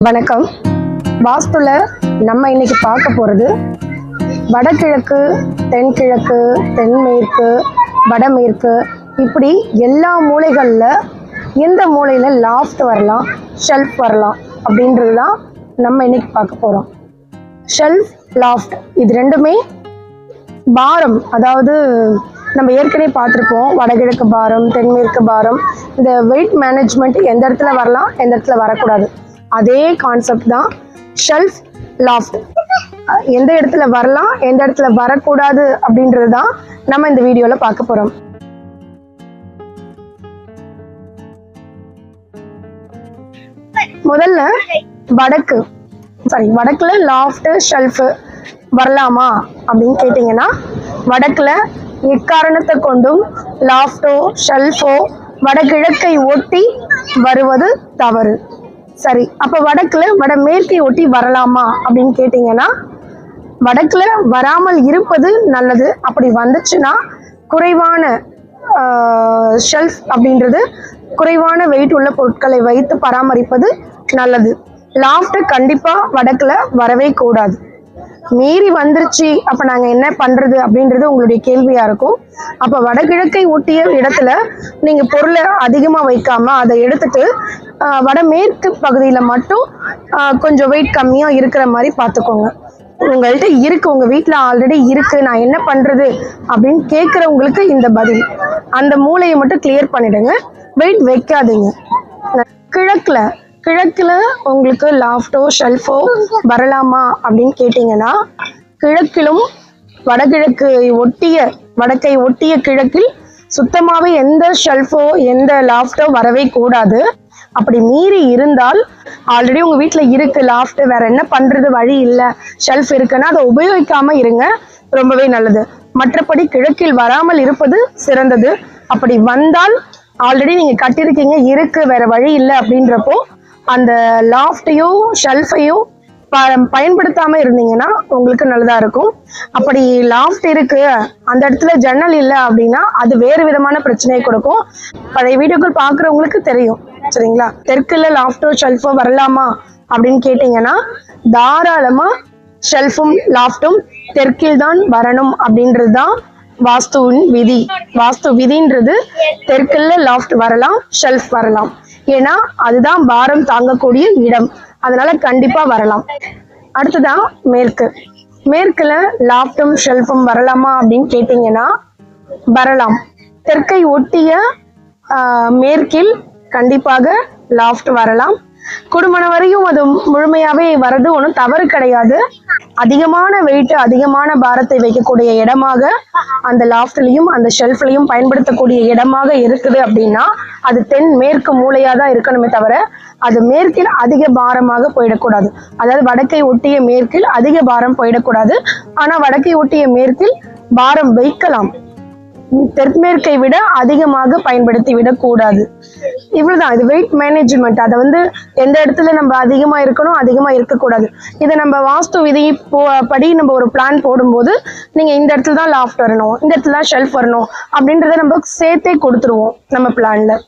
வணக்கம். வாஸ்துல நம்ம இன்னைக்கு பார்க்க போகிறது வடகிழக்கு தென்கிழக்கு தென்மேற்கு வடமேற்கு இப்படி எல்லா மூலைகளில் எந்த மூலையில் லாஃப்ட் வரலாம் ஷெல்ஃப் வரலாம் அப்படின்றது தான் நம்ம இன்னைக்கு பார்க்க போகிறோம் ஷெல்ஃப் லாஃப்ட் இது ரெண்டுமே பாரம் அதாவது நம்ம ஏற்கனவே பார்த்துருப்போம் வடகிழக்கு பாரம் தென்மேற்கு பாரம் இந்த வெயிட் மேனேஜ்மெண்ட் எந்த இடத்துல வரலாம் எந்த இடத்துல வரக்கூடாது. அதே கான்செப்ட் தான் ஷெல்ஃப் லாஃப்ட் எந்த இடத்துல வரலாம் எந்த இடத்துல வரக்கூடாது அப்படின்றது தான் நம்ம இந்த வீடியோவில் பார்க்க போகிறோம் முதல்ல வடக்கு சாரி வடக்குல லாஃப்ட் ஷெல்ஃபு வரலாமா அப்படின்னு கேட்டிங்கன்னா வடக்குல எக்காரணத்தை கொண்டும் லாஃப்டோ ஷெல்ஃபோ வடகிழக்கை ஒட்டி வருவது தவறு. சரி அப்போ வடக்குல வடமேற்கை ஒட்டி வரலாமா அப்படின்னு கேட்டிங்கன்னா வடக்கில் வராமல் இருப்பது நல்லது. அப்படி வந்துச்சுன்னா குறைவான ஷெல்ஃப் அப்படின்றது குறைவான வெயிட் உள்ள பொருட்களை வைத்து பராமரிப்பது நல்லது. லாஃப்ட் கண்டிப்பாக வடக்கில் வரவே கூடாது. மீறி வந்துருச்சு. அப்ப நாங்க என்ன பண்றது அப்படின்றது உங்களுடைய கேள்வியா இருக்கும். அப்ப வடகிழக்கை ஒட்டிய இடத்துல நீங்க பொருளை அதிகமா வைக்காம அதை எடுத்துட்டு வடமேற்கு பகுதியில மட்டும் கொஞ்சம் வெயிட் கம்மியா இருக்கிற மாதிரி பார்த்துக்கோங்க. உங்கள்கிட்ட இருக்கு. உங்க வீட்டில் ஆல்ரெடி இருக்கு. நான் என்ன பண்றது அப்படின்னு கேட்குறவங்களுக்கு இந்த பதில். அந்த மூளையை மட்டும் கிளியர் பண்ணிடுங்க. வெயிட் வைக்காதீங்க. கிழக்குல கிழக்கில் உங்களுக்கு லாஃப்டோ ஷெல்ஃபோ வரலாமா அப்படின்னு கேட்டிங்கன்னா கிழக்கிலும் வடகிழக்கு ஒட்டிய வடக்கை ஒட்டிய கிழக்கில் சுத்தமாகவே எந்த ஷெல்ஃபோ எந்த லாஃப்டோ வரவே கூடாது. அப்படி மீறி இருந்தால் ஆல்ரெடி உங்கள் வீட்டில் இருக்குது லாஃப்ட் வேற என்ன பண்ணுறது வழி இல்லை. ஷெல்ஃப் இருக்குன்னா அதை உபயோகிக்காமல் இருங்க ரொம்பவே நல்லது. மற்றபடி கிழக்கில் வராமல் இருப்பது சிறந்தது. அப்படி வந்தால் ஆல்ரெடி நீங்கள் கட்டியிருக்கீங்க இருக்கு வேற வழி இல்லை அப்படின்றப்போ அந்த லாஃப்டையும் ஷெல்ஃபையும் ப- பயன்படுத்தாம இருந்தீங்கன்னா உங்களுக்கு நல்லதா இருக்கும். அப்படி லாஃப்ட் இருக்கு அந்த இடத்துல ஜன்னல் இல்லை அப்படின்னா அது வேறு விதமான பிரச்சனையை கொடுக்கும். பழைய வீடியோக்கள் பார்க்குறவங்களுக்கு தெரியும் சரிங்களா? தெற்குல லாஃப்டோ ஷெல்ஃபோ வரலாமா அப்படின்னு கேட்டிங்கன்னா தாராளமா ஷெல்ஃபும் லாஃப்டும் தெற்கில் தான் வரணும் அப்படின்றது தான் வாஸ்துவின் விதி. வாஸ்து விதின்றது தெற்குல லாஃப்ட் வரலாம் ஷெல்ஃப் வரலாம். ஏன்னா அதுதான் பாரம் தாங்கக்கூடிய இடம். அதனால கண்டிப்பா வரலாம். அடுத்ததான் மேற்கு. மேற்குல லாஃப்டும் ஷெல்ஃபும் வரலாமா அப்படின்னு கேட்டிங்கன்னா வரலாம். தெற்கை ஒட்டிய ஆஹ், மேற்கில் கண்டிப்பாக லாஃப்ட் வரலாம். குடும்பம் வரையும் அது முழுமையாவே வர்றது ஒன்றும் தவறு கிடையாது. அதிகமான வெயிட் அதிகமான பாரத்தை வைக்கக்கூடிய இடமாக அந்த லாஃப்ட்லையும் அந்த ஷெல்ஃப்லையும் பயன்படுத்தக்கூடிய இடமாக இருக்குது அப்படின்னா அது தென் மேற்கு மூளையாக தான் இருக்கணுமே தவிர அது மேற்கில் அதிக பாரமாக போயிடக்கூடாது. அதாவது வடக்கை ஒட்டிய மேற்கில் அதிக பாரம் போயிடக்கூடாது. ஆனால் வடக்கை ஒட்டிய மேற்கில் பாரம் வைக்கலாம். தெற்மேற்கை விட அதிகமாக பயன்படுத்தி விடக்கூடாது இவ்வளவுதான். இது வெயிட் மேனேஜ்மெண்ட் அதை வந்து எந்த இடத்துல நம்ம அதிகமாக இருக்கணும் அதிகமாக இருக்கக்கூடாது. இதை நம்ம வாஸ்து விதி போ- படி நம்ம ஒரு பிளான் போடும்போது நீங்கள் இந்த இடத்துல தான் லாஃப்ட் வரணும் இந்த இடத்துல தான் ஷெல்ஃப் வரணும் அப்படின்றத நம்ம சேர்த்தே கொடுத்துருவோம் நம்ம பிளான்ல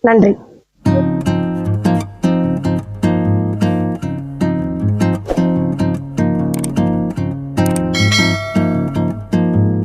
நன்றி.